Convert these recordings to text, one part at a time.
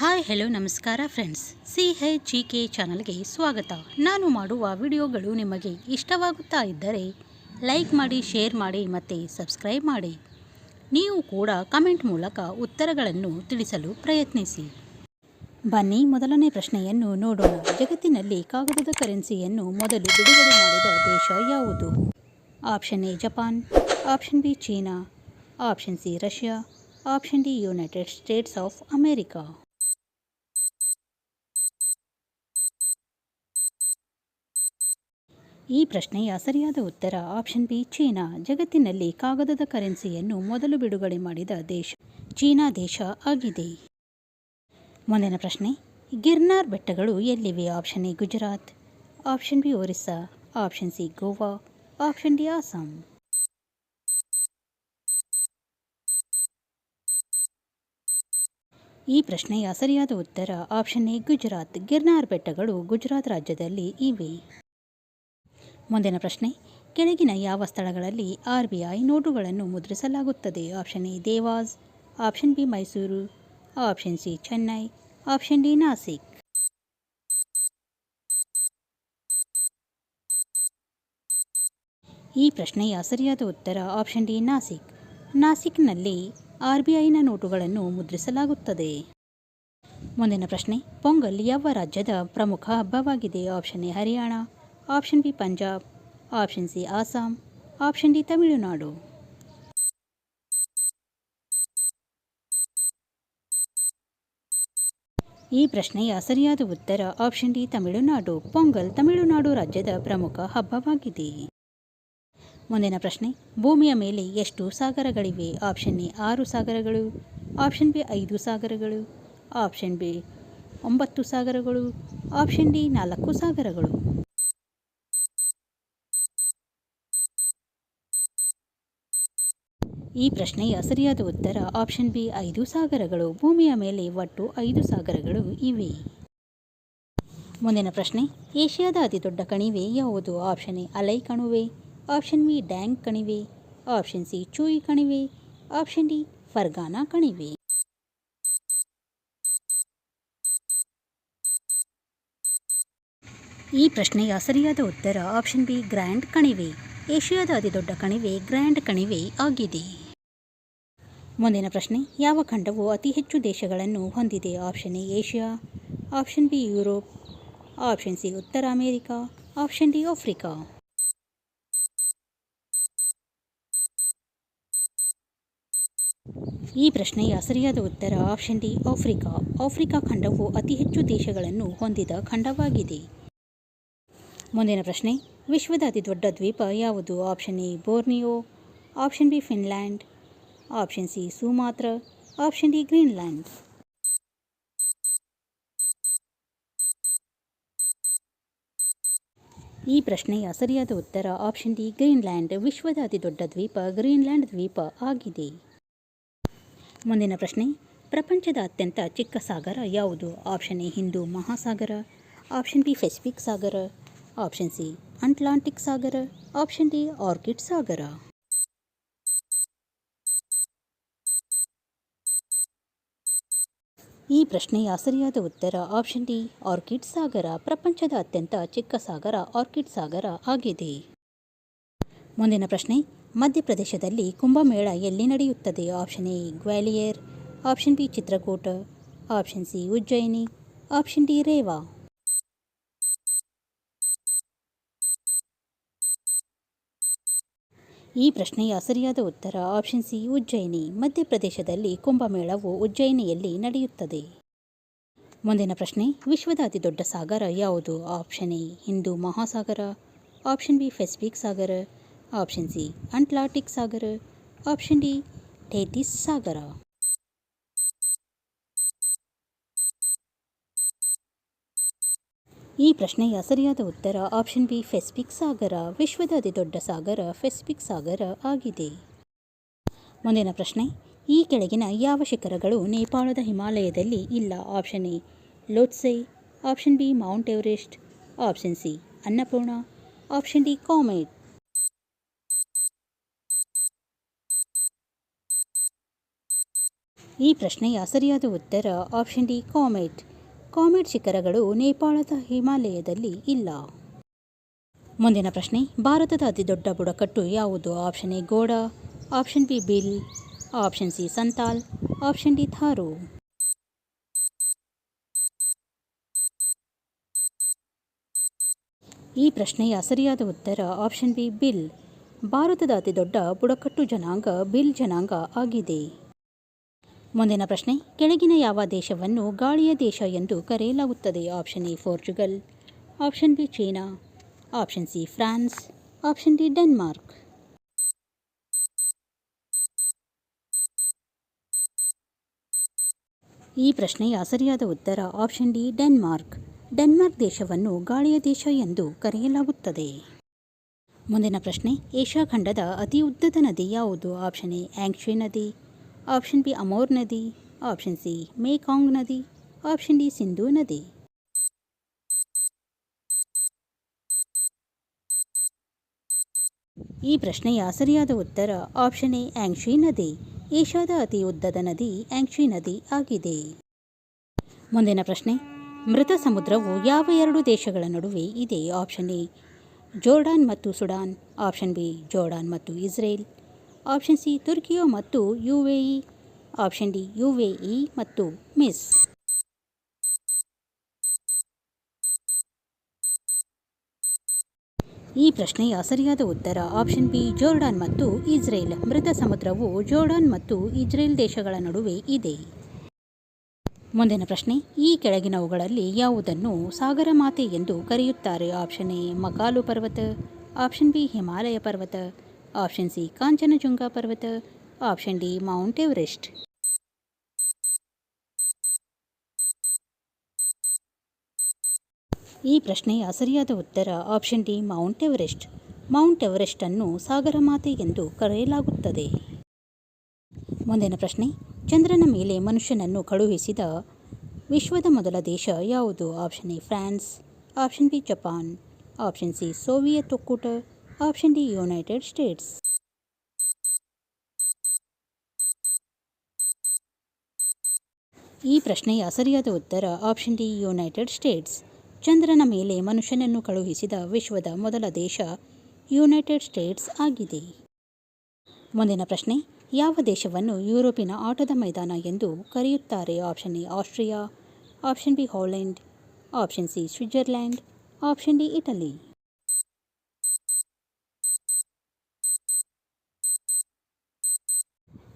Hi, hello, ನಮಸ್ಕಾರ friends. C H G K ಚಾನಲ್ಗೆ ಸ್ವಾಗತ. ನಾನು ಮಾಡುವ ವಿಡಿಯೋಗಳು ನಿಮಗೆ ಇಷ್ಟವಾಗುತ್ತಾ ಇದ್ದರೆ ಲೈಕ್ ಮಾಡಿ, ಶೇರ್ ಮಾಡಿ ಮತ್ತು ಸಬ್ಸ್ಕ್ರೈಬ್ ಮಾಡಿ. ನೀವು ಕೂಡ ಕಮೆಂಟ್ ಮೂಲಕ ಉತ್ತರಗಳನ್ನು ತಿಳಿಸಲು ಪ್ರಯತ್ನಿಸಿ. ಬನ್ನಿ, ಮೊದಲನೇ ಪ್ರಶ್ನೆಯನ್ನು ನೋಡೋಣ. ಜಗತ್ತಿನಲ್ಲಿ ಕಾಗದದ ಕರೆನ್ಸಿಯನ್ನು ಮೊದಲು ಬಿಡುಗಡೆ ಮಾಡಿದ ದೇಶ ಯಾವುದು? Option A, Japan. Option B, China. Option C, Russia. Option D, United States of America. ಈ ಪ್ರಶ್ನೆಯ ಸರಿಯಾದ ಉತ್ತರ ಆಪ್ಷನ್ ಬಿ ಚೀನಾ. ಜಗತ್ತಿನಲ್ಲಿ ಕಾಗದದ ಕರೆನ್ಸಿಯನ್ನು ಮೊದಲು ಬಿಡುಗಡೆ ಮಾಡಿದ ದೇಶ ಚೀನಾ ದೇಶ ಆಗಿದೆ. ಮುಂದಿನ ಪ್ರಶ್ನೆ, ಗಿರ್ನಾರ್ ಬೆಟ್ಟಗಳು ಎಲ್ಲಿವೆ? Option A Gujarat. Option B Orissa. Option C Goa. Option D Assam ಈ ಪ್ರಶ್ನೆಯ ಸರಿಯಾದ ಉತ್ತರ ಆಪ್ಷನ್ ಎ ಗುಜರಾತ್. ಗಿರ್ನಾರ್ ಬೆಟ್ಟಗಳು ಗುಜರಾತ್ ರಾಜ್ಯದಲ್ಲಿ ಇವೆ. ಮುಂದಿನ ಪ್ರಶ್ನೆ, ಕೆಳಗಿನ ಯಾವ ಸ್ಥಳಗಳಲ್ಲಿ ಆರ್ ಬಿ ಐ ನೋಟುಗಳನ್ನು ಮುದ್ರಿಸಲಾಗುತ್ತದೆ? Option A, Dewas. Option B, Mysuru. Option C, Chennai. Option D, Nashik. ಈ ಪ್ರಶ್ನೆಯ ಸರಿಯಾದ ಉತ್ತರ ಆಪ್ಷನ್ ಡಿ, ನಾಸಿಕ್. ನಾಸಿಕ್ನಲ್ಲಿ ಆರ್ ಬಿ ಐನ ನೋಟುಗಳನ್ನು ಮುದ್ರಿಸಲಾಗುತ್ತದೆ. ಮುಂದಿನ ಪ್ರಶ್ನೆ, ಪೊಂಗಲ್ ಯಾವ ರಾಜ್ಯದ ಪ್ರಮುಖ ಹಬ್ಬವಾಗಿದೆ? Option A, Haryana. Option B Punjab, option C Assam, option D Tamil Nadu. ಈ ಪ್ರಶ್ನೆಯ ಸರಿಯಾದ ಉತ್ತರ ಆಪ್ಷನ್ ಡಿ ತಮಿಳುನಾಡು. ಪೊಂಗಲ್ ತಮಿಳುನಾಡು ರಾಜ್ಯದ ಪ್ರಮುಖ ಹಬ್ಬವಾಗಿದೆ. ಮುಂದಿನ ಪ್ರಶ್ನೆ, ಭೂಮಿಯ ಮೇಲೆ ಎಷ್ಟು ಸಾಗರಗಳಿವೆ? ಆಪ್ಷನ್ ಎ ಆರು ಸಾಗರಗಳು, ಆಪ್ಷನ್ ಬಿ ಐದು ಸಾಗರಗಳು, ಆಪ್ಷನ್ ಬಿ ಒಂಬತ್ತು ಸಾಗರಗಳು, ಆಪ್ಷನ್ ಡಿ ನಾಲ್ಕು ಸಾಗರಗಳು. ಈ ಪ್ರಶ್ನೆಯ ಸರಿಯಾದ ಉತ್ತರ ಆಪ್ಷನ್ ಬಿ ಐದು ಸಾಗರಗಳು. ಭೂಮಿಯ ಮೇಲೆ ಒಟ್ಟು ಐದು ಸಾಗರಗಳು ಇವೆ. ಮುಂದಿನ ಪ್ರಶ್ನೆ, ಏಷ್ಯಾದ ಅತಿದೊಡ್ಡ ಕಣಿವೆ ಯಾವುದು? ಆಪ್ಷನ್ ಎ ಅಲೈ ಕಣಿವೆ. ಆಪ್ಷನ್ ಬಿ ಡ್ಯಾಂಗ್ ಕಣಿವೆ. ಆಪ್ಷನ್ ಸಿ ಚೂಯಿ ಕಣಿವೆ. ಆಪ್ಷನ್ ಡಿ ಫರ್ಗಾನಾ ಕಣಿವೆ. ಈ ಪ್ರಶ್ನೆಯ ಸರಿಯಾದ ಉತ್ತರ ಆಪ್ಷನ್ ಬಿ ಗ್ರ್ಯಾಂಡ್ ಕಣಿವೆ. ಏಷ್ಯಾದ ಅತಿದೊಡ್ಡ ಕಣಿವೆ, ಗ್ರ್ಯಾಂಡ್ ಕಣಿವೆ ಆಗಿದೆ. ಮುಂದಿನ ಪ್ರಶ್ನೆ, ಯಾವ ಖಂಡವು ಅತಿ ಹೆಚ್ಚು ದೇಶಗಳನ್ನು ಹೊಂದಿದೆ? Option A, Asia. Option B, Europe. Option C, ಉತ್ತರ ಅಮೇರಿಕಾ. Option D, Africa. ಈ ಪ್ರಶ್ನೆಯ ಸರಿಯಾದ ಉತ್ತರ ಆಪ್ಷನ್ ಡಿ, ಆಫ್ರಿಕಾ. ಆಫ್ರಿಕಾ ಖಂಡವು ಅತಿ ಹೆಚ್ಚು ದೇಶಗಳನ್ನು ಹೊಂದಿದ ಖಂಡವಾಗಿದೆ. ಮುಂದಿನ ಪ್ರಶ್ನೆ, ವಿಶ್ವದ ಅತಿ ದೊಡ್ಡ ದ್ವೀಪ ಯಾವುದು? Option A, Borneo. Option B, Finland. Option C Sumatra option D Greenland ಈ ಪ್ರಶ್ನೆಯ ಸರಿಯಾದ ಉತ್ತರ ಆಪ್ಷನ್ ಡಿ ಗ್ರೀನ್ಲ್ಯಾಂಡ್ ವಿಶ್ವದ ಅತಿದೊಡ್ಡ ದ್ವೀಪ ಗ್ರೀನ್ಲ್ಯಾಂಡ್ ದ್ವೀಪ ಆಗಿದೆ. ಮುಂದಿನ ಪ್ರಶ್ನೆ, ಪ್ರಪಂಚದ ಅತ್ಯಂತ ಚಿಕ್ಕ ಸಾಗರ ಯಾವುದು? ಆಪ್ಷನ್ ಎ ಹಿಂದೂ ಮಹಾಸಾಗರ. ಆಪ್ಷನ್ ಬಿ ಪೆಸಿಫಿಕ್ ಸಾಗರ. ಆಪ್ಷನ್ ಸಿ ಅಟ್ಲಾಂಟಿಕ್ ಸಾಗರ. ಆಪ್ಷನ್ ಡಿ ಆರ್ಕಿಡ್ ಸಾಗರ. ಈ ಪ್ರಶ್ನೆಯ ಸರಿಯಾದ ಉತ್ತರ ಆಪ್ಷನ್ ಡಿ ಆರ್ಕಿಡ್ ಸಾಗರ ಪ್ರಪಂಚದ ಅತ್ಯಂತ ಚಿಕ್ಕ ಸಾಗರ ಆರ್ಕಿಡ್ ಸಾಗರ ಆಗಿದೆ. ಮುಂದಿನ ಪ್ರಶ್ನೆ, ಮಧ್ಯಪ್ರದೇಶದಲ್ಲಿ ಕುಂಭಮೇಳ ಎಲ್ಲಿ ನಡೆಯುತ್ತದೆ? Option A Gwalior. Option B Chitrakoot. Option C Ujjain. Option D Rewa. ಈ ಪ್ರಶ್ನೆಯ ಸರಿಯಾದ ಉತ್ತರ ಆಪ್ಷನ್ ಸಿ ಉಜ್ಜಯಿನಿ. ಮಧ್ಯಪ್ರದೇಶದಲ್ಲಿ ಕುಂಭಮೇಳವು ಉಜ್ಜಯಿನಿಯಲ್ಲಿ ನಡೆಯುತ್ತದೆ. ಮುಂದಿನ ಪ್ರಶ್ನೆ, ವಿಶ್ವದ ಅತಿದೊಡ್ಡ ಸಾಗರ ಯಾವುದು? ಆಪ್ಷನ್ ಎ ಹಿಂದೂ ಮಹಾಸಾಗರ. ಆಪ್ಷನ್ ಬಿ ಫೆಸಿಫಿಕ್ ಸಾಗರ. ಆಪ್ಷನ್ ಸಿ ಅಟ್ಲಾಂಟಿಕ್ ಸಾಗರ. ಆಪ್ಷನ್ ಡಿ ಟೇತಿಸ್ ಸಾಗರ. ಈ ಪ್ರಶ್ನೆಯ ಸರಿಯಾದ ಉತ್ತರ ಆಪ್ಷನ್ ಬಿ ಫೆಸ್ಪಿಕ್ ಸಾಗರ ವಿಶ್ವದ ಅತಿದೊಡ್ಡ ಸಾಗರ ಫೆಸ್ಪಿಕ್ ಸಾಗರ ಆಗಿದೆ. ಮುಂದಿನ ಪ್ರಶ್ನೆ, ಈ ಕೆಳಗಿನ ಯಾವ ಶಿಖರಗಳು ನೇಪಾಳದ ಹಿಮಾಲಯದಲ್ಲಿ ಇಲ್ಲ? Option A Lhotse option B Mount Everest option C Annapurna option D Kamet ಈ ಪ್ರಶ್ನೆಯ ಸರಿಯಾದ ಉತ್ತರ ಆಪ್ಷನ್ ಡಿ ಕಾಮೆಟ್ ಕಾಮೆಟ್ ಶಿಖರಗಳು ನೇಪಾಳದ ಹಿಮಾಲಯದಲ್ಲಿ ಇಲ್ಲ. ಮುಂದಿನ ಪ್ರಶ್ನೆ, ಭಾರತದ ಅತಿದೊಡ್ಡ ಬುಡಕಟ್ಟು ಯಾವುದು? Option A Gond, option B Bhil, option C Santhal, option D Tharu. ಈ ಪ್ರಶ್ನೆಯ ಸರಿಯಾದ ಉತ್ತರ ಆಪ್ಷನ್ ಬಿ ಬಿಲ್. ಭಾರತದ ಅತಿದೊಡ್ಡ ಬುಡಕಟ್ಟು ಜನಾಂಗ ಬಿಲ್ ಜನಾಂಗ ಆಗಿದೆ. ಮುಂದಿನ ಪ್ರಶ್ನೆ, ಕೆಳಗಿನ ಯಾವ ದೇಶವನ್ನು ಗಾಳಿಯ ದೇಶ ಎಂದು ಕರೆಯಲಾಗುತ್ತದೆ? Option A, Portugal. Option B, China. Option C, France. Option D, Denmark. ಈ ಪ್ರಶ್ನೆಯ ಸರಿಯಾದ ಉತ್ತರ ಆಪ್ಷನ್ ಡಿ, ಡೆನ್ಮಾರ್ಕ್. ಡೆನ್ಮಾರ್ಕ್ ದೇಶವನ್ನು ಗಾಳಿಯ ದೇಶ ಎಂದು ಕರೆಯಲಾಗುತ್ತದೆ. ಮುಂದಿನ ಪ್ರಶ್ನೆ, ಏಷ್ಯಾ ಖಂಡದ ಅತಿ ಉದ್ದದ ನದಿ ಯಾವುದು? ಆಪ್ಷನ್ ಎ ಆಂಕ್ಷಿ ನದಿ. ಆಪ್ಷನ್ ಬಿ ಅಮೋರ್ ನದಿ, ಆಪ್ಷನ್ ಸಿ ಮೇಕಾಂಗ್ ನದಿ, ಆಪ್ಷನ್ ಡಿ ಸಿಂಧೂ ನದಿ. ಈ ಪ್ರಶ್ನೆಯ ಸರಿಯಾದ ಉತ್ತರ ಆಪ್ಷನ್ ಎ ಆಂಕ್ಷಿ ನದಿ. ಏಷ್ಯಾದ ಅತಿ ಉದ್ದದ ನದಿ ಆಂಕ್ಷಿ ನದಿ ಆಗಿದೆ. ಮುಂದಿನ ಪ್ರಶ್ನೆ, ಮೃತ ಸಮುದ್ರವು ಯಾವ ಎರಡು ದೇಶಗಳ ನಡುವೆ ಇದೆ? ಆಪ್ಷನ್ ಎ ಜೋರ್ಡಾನ್ ಮತ್ತು ಸುಡಾನ್, ಆಪ್ಷನ್ ಬಿ ಜೋರ್ಡಾನ್ ಮತ್ತು ಇಸ್ರೇಲ್. ಆಪ್ಷನ್ ಸಿ ತುರ್ಕಿಯೋ ಮತ್ತು ಯು ಆಪ್ಷನ್ ಡಿ ಯು ಮತ್ತು ಮಿಸ್ ಈ ಪ್ರಶ್ನೆಯ ಸರಿಯಾದ ಉತ್ತರ ಆಪ್ಷನ್ ಬಿ ಜೋರ್ಡಾನ್ ಮತ್ತು ಇಸ್ರೇಲ್ ಮೃತ ಸಮುದ್ರವು ಜೋರ್ಡಾನ್ ಮತ್ತು ಇಸ್ರೇಲ್ ದೇಶಗಳ ನಡುವೆ ಇದೆ. ಮುಂದಿನ ಪ್ರಶ್ನೆ, ಈ ಕೆಳಗಿನವುಗಳಲ್ಲಿ ಯಾವುದನ್ನು ಸಾಗರ ಮಾತೆ ಎಂದು ಕರೆಯುತ್ತಾರೆ? ಆಪ್ಷನ್ ಎ ಮಕಾಲು ಪರ್ವತ. ಆಪ್ಷನ್ ಬಿ ಹಿಮಾಲಯ ಪರ್ವತ. ಆಪ್ಷನ್ ಸಿ, ಕಾಂಚನಜುಂಗ ಪರ್ವತ, ಆಪ್ಷನ್ ಡಿ, ಮೌಂಟ್ ಎವರೆಸ್ಟ್. ಈ ಪ್ರಶ್ನೆಯ ಸರಿಯಾದ ಉತ್ತರ option D, Mount Everest. Mount Everest ಅನ್ನು ಸಾಗರ ಮಾತೆ ಎಂದು ಕರೆಯಲಾಗುತ್ತದೆ. ಮುಂದಿನ ಪ್ರಶ್ನೆ, ಚಂದ್ರನ ಮೇಲೆ ಮನುಷ್ಯನನ್ನು ಕಳುಹಿಸಿದ ವಿಶ್ವದ ಮೊದಲ ದೇಶ ಯಾವುದು? Option A, France. Option B, Japan. Option C, Soviet ಒಕ್ಕೂಟ. ಆಪ್ಷನ್ ಡಿ ಯುನೈಟೆಡ್ ಸ್ಟೇಟ್ಸ್ ಈ ಪ್ರಶ್ನೆಯ ಸರಿಯಾದ ಉತ್ತರ ಆಪ್ಷನ್ ಡಿ ಯುನೈಟೆಡ್ ಸ್ಟೇಟ್ಸ್ ಚಂದ್ರನ ಮೇಲೆ ಮನುಷ್ಯನನ್ನು ಕಳುಹಿಸಿದ ವಿಶ್ವದ ಮೊದಲ ದೇಶ ಯುನೈಟೆಡ್ ಸ್ಟೇಟ್ಸ್ ಆಗಿದೆ. ಮುಂದಿನ ಪ್ರಶ್ನೆ, ಯಾವ ದೇಶವನ್ನು ಯುರೋಪಿನ ಆಟದ ಮೈದಾನ ಎಂದು ಕರೆಯುತ್ತಾರೆ? Option A Austria option B Holland option C Switzerland option D Italy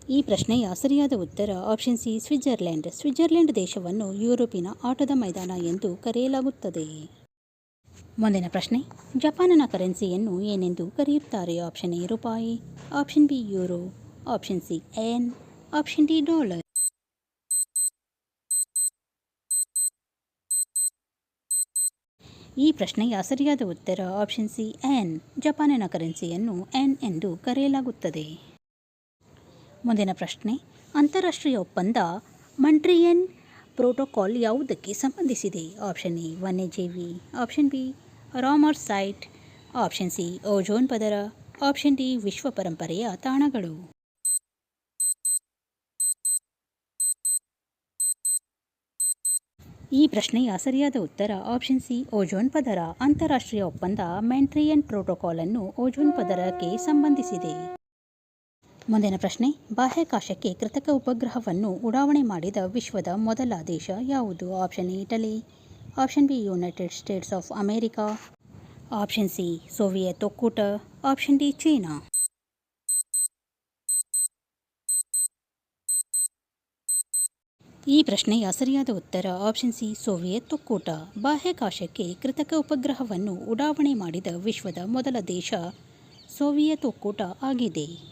ಈ ಪ್ರಶ್ನೆಯ ಸರಿಯಾದ ಉತ್ತರ ಆಪ್ಷನ್ ಸಿ ಸ್ವಿಟ್ಜರ್ಲೆಂಡ್ ಸ್ವಿಟ್ಜರ್ಲೆಂಡ್ ದೇಶವನ್ನು ಯುರೋಪಿನ ಆಟದ ಮೈದಾನ ಎಂದು ಕರೆಯಲಾಗುತ್ತದೆ. ಮುಂದಿನ ಪ್ರಶ್ನೆ, ಜಪಾನಿನ ಕರೆನ್ಸಿಯನ್ನು ಏನೆಂದು ಕರೆಯುತ್ತಾರೆ? Option A rupee. Option B euro option C yen option D dollar ಈ ಪ್ರಶ್ನೆಯ ಸರಿಯಾದ ಉತ್ತರ ಆಪ್ಷನ್ ಸಿ ಎನ್ ಜಪಾನಿನ ಕರೆನ್ಸಿಯನ್ನು ಎನ್ ಎಂದು ಕರೆಯಲಾಗುತ್ತದೆ. ಮುಂದಿನ ಪ್ರಶ್ನೆ. ಅಂತಾರಾಷ್ಟ್ರೀಯ ಒಪ್ಪಂದ ಮಂಟ್ರಿಯನ್ ಪ್ರೋಟೋಕಾಲ್ ಯಾವುದಕ್ಕೆ ಸಂಬಂಧಿಸಿದೆ? ಆಪ್ಷನ್ ಎ, ವನ್ಯಜೀವಿ. Option B Ramsar site option C, ozone ಪದರ. ಆಪ್ಷನ್ ಡಿ, ವಿಶ್ವ ಪರಂಪರೆಯ ತಾಣಗಳು. ಈ ಪ್ರಶ್ನೆಯ ಸರಿಯಾದ ಉತ್ತರ ಆಪ್ಷನ್ ಸಿ, ಓಜೋನ್ ಪದರ. ಅಂತಾರಾಷ್ಟ್ರೀಯ ಒಪ್ಪಂದ ಮೆಂಟ್ರಿಯನ್ ಪ್ರೋಟೋಕಾಲ್ ಅನ್ನು ಓಜೋನ್ ಪದರಕ್ಕೆ ಸಂಬಂಧಿಸಿದೆ. ಮುಂದಿನ ಪ್ರಶ್ನೆ ಬಾಹ್ಯಾಕಾಶಕ್ಕೆ ಕೃತಕ ಉಪಗ್ರಹವನ್ನು ಉಡಾವಣೆ ಮಾಡಿದ ವಿಶ್ವದ ಮೊದಲ ದೇಶ ಯಾವುದು? Option A, Italy. Option B, United States of America. Option C, Soviet ಒಕ್ಕೂಟ. Option D, China. ಈ ಪ್ರಶ್ನೆಯ ಸರಿಯಾದ ಉತ್ತರ ಆಪ್ಷನ್ ಸಿ, ಸೋವಿಯತ್ ಒಕ್ಕೂಟ. ಬಾಹ್ಯಾಕಾಶಕ್ಕೆ ಕೃತಕ ಉಪಗ್ರಹವನ್ನು ಉಡಾವಣೆ ಮಾಡಿದ ವಿಶ್ವದ ಮೊದಲ ದೇಶ ಸೋವಿಯತ್ ಒಕ್ಕೂಟ ಆಗಿದೆ.